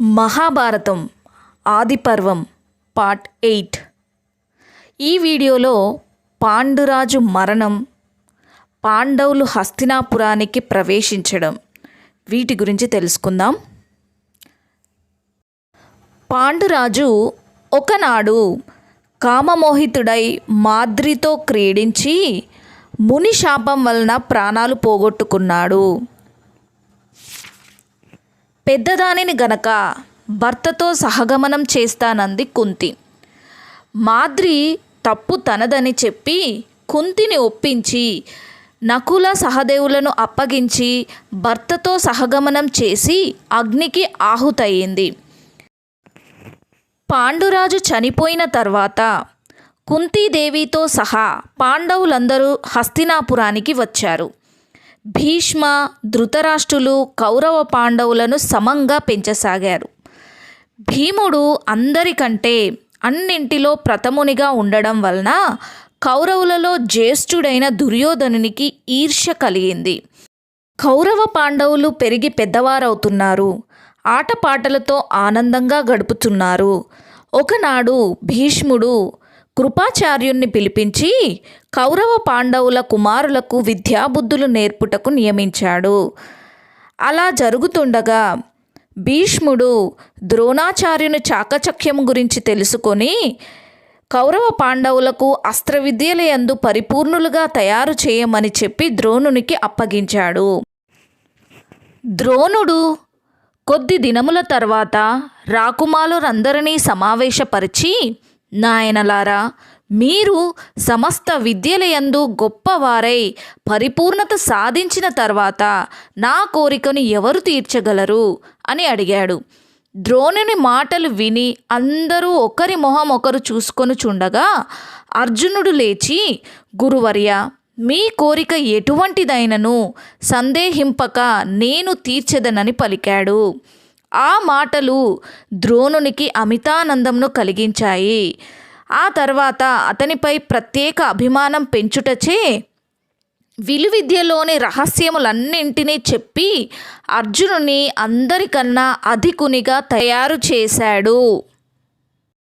Mahabharatam Adiparvam part eight. ఈ వీడియోలో పాండురాజు మరణం పాండవులు హస్తినాపురానికి ప్రవేశించడం వీటి గురించి తెలుసుకుందాం. పాండురాజు ఒకనాడు కామమోహితుడై మాద్రితో క్రీడించి ముని శాపం వలన ప్రాణాలు పోగొట్టుకున్నాడు. పెద్దదానిని గనక భర్తతో సహగమనం చేస్తానంది కుంతి. మాద్రి తప్పు తనదని చెప్పి కుంతిని ఒప్పించి నకుల సహదేవులను అప్పగించి భర్తతో సహగమనం చేసి అగ్నికి ఆహుతయింది పాండురాజు చనిపోయిన తర్వాత కుంతీదేవితో సహా పాండవులందరూ హస్తినాపురానికి వచ్చారు. భీష్మ ధృతరాష్ట్రులు కౌరవ పాండవులను సమంగా పెంచసాగారు. భీముడు అందరికంటే అన్నింటిలో ప్రథమునిగా ఉండడం వలన కౌరవులలో జ్యేష్ఠుడైన దుర్యోధనునికి ఈర్ష్య కలిగింది. కౌరవ పాండవులు పెరిగి పెద్దవారవుతున్నారు. ఆటపాటలతో ఆనందంగా గడుపుతున్నారు. ఒకనాడు భీష్ముడు కృపాచార్యుణ్ణి పిలిపించి కౌరవ పాండవుల కుమారులకు విద్యాబుద్ధులు నేర్పుటకు నియమించాడు. అలా జరుగుతుండగా భీష్ముడు ద్రోణాచార్యుని చాకచక్యం గురించి తెలుసుకొని కౌరవ పాండవులకు అస్త్ర విద్యలయందు పరిపూర్ణులుగా తయారు చేయమని చెప్పి ద్రోణునికి అప్పగించాడు. ద్రోణుడు కొద్ది దినముల తర్వాత రాకుమారులందరినీ సమావేశపరిచి నాయనలారా మీరు సమస్త విద్యలయందు గొప్పవారై పరిపూర్ణత సాధించిన తర్వాత నా కోరికను ఎవరు తీర్చగలరు? అని అడిగాడు. ద్రోణుని మాటలు విని అందరూ ఒకరి మొహం ఒకరు చూసుకొని చుండగా అర్జునుడు లేచి గురువర్య మీ కోరిక ఎటువంటిదైనను సందేహింపక నేను తీర్చెదనని పలికాడు. ఆ మాటలు ద్రోణునికి అమితానందంను కలిగించాయి. ఆ తర్వాత అతనిపై ప్రత్యేక అభిమానం పెంచుటచే విలువిద్యలోని రహస్యములన్నింటినీ చెప్పి అర్జునుని అందరికన్నా అధికునిగా తయారు చేశాడు.